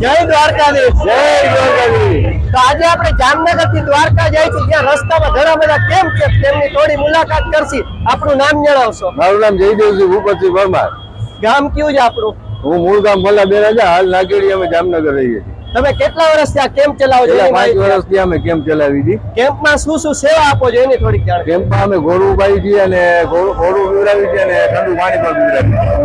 દ્વારકાધીશ. જય દ્વારકાધીશ. તો આજે આપણે જામનગરથી દ્વારકા જઈશું ત્યાં રસ્તામાં ઘણા બધા કેમ છે તેમની થોડી મુલાકાત કરશી. આપણું નામ જણાવશો. મારું નામ જયદેવજી ભૂપતસિંહ પરમાર. ગામ કયું છે આપણું? હું મૂળ ગામ ભલા બે રાજા હાલ નાગેડી અમે જામનગર રહીએ છીએ. તમે કેટલા વર્ષથી આ કેમ્પ ચલાવો છો? પાંચ વર્ષથી અમે કેમ્પ ચલાવી હતી કેમ્પમાં શું શું સેવા આપો છો એની થોડીક જાણ કેમ્પમાં અમે ઘોડું ઉભાવી છીએ અને ઘોડું પીવડાવી છીએ અને ઠંડુ પાણી પણ પીવડાવી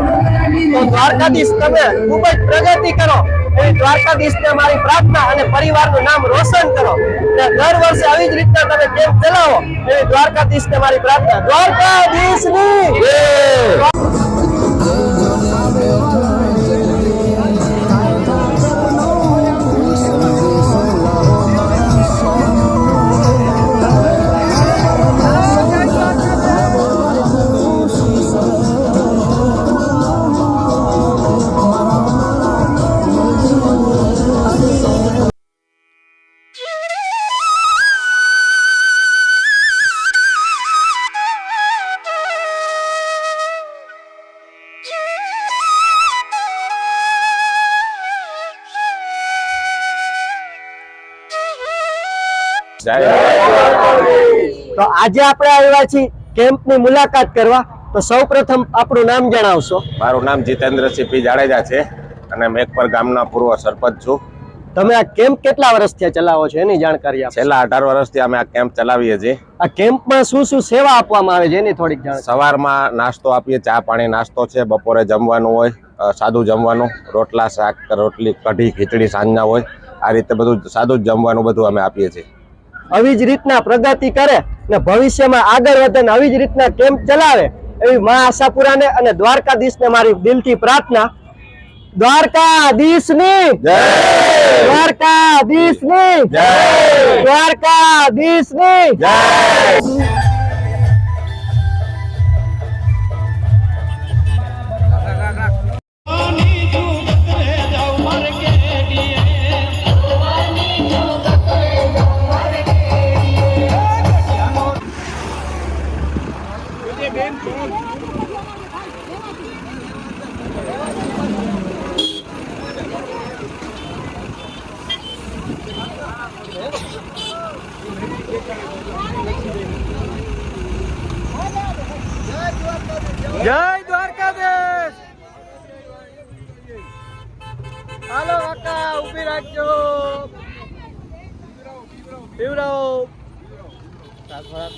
તો દ્વારકાધીશ તમે ખૂબ જ પ્રગતિ કરો. એવી દ્વારકાધીશને મારી પ્રાર્થના અને પરિવારનું નામ રોશન કરો. અને દર વર્ષે આવી જ રીતના તમે કેમ્પ ચલાવો. એવી દ્વારકાધીશને મારી પ્રાર્થના, દ્વારકાધીશની! તો આજે આપણે આવ્યા છીએ કેમ્પની મુલાકાત કરવા. તો સૌપ્રથમ આપણું નામ જણાવશો. મારું નામ જીતેન્દ્રસિંહ પી. જાડેજા છે અને મેઘપર ગામના પૂર્વ સરપંચ છું. તમે આ કેમ્પ કેટલા વર્ષથી ચલાવો છો એની જાણકારી આપો છેલ્લા અઢાર વર્ષથી અમે આ કેમ્પ ચલાવીએ છીએ. આ કેમ્પમાં શું શું સેવા આપવામાં આવે છે એની થોડીક જાણ. સવારમાં નાસ્તો આપીએ ચા પાણી નાસ્તો છે બપોરે જમવાનું હોય સાદું જમવાનું રોટલા શાક રોટલી કઢી ખીચડી સાંજના હોય આ રીતે બધું સાદું જ જમવાનું બધું અમે આપીએ છીએ. આવી જ રીતના પ્રગતિ કરે ને ભવિષ્યમાં આગળ વધે ને આવી જ રીતના કેમ્પ ચલાવે એવી મા આશાપુરાને અને દ્વારકાધીશને મારી દિલથી પ્રાર્થના. દ્વારકાધીશની! દ્વારકાધીશની! દ્વારકાધીશની! જય દ્વારકાધીશ! હાલો કાકા ઊભી રાખજો. પીવડાવો. બાબા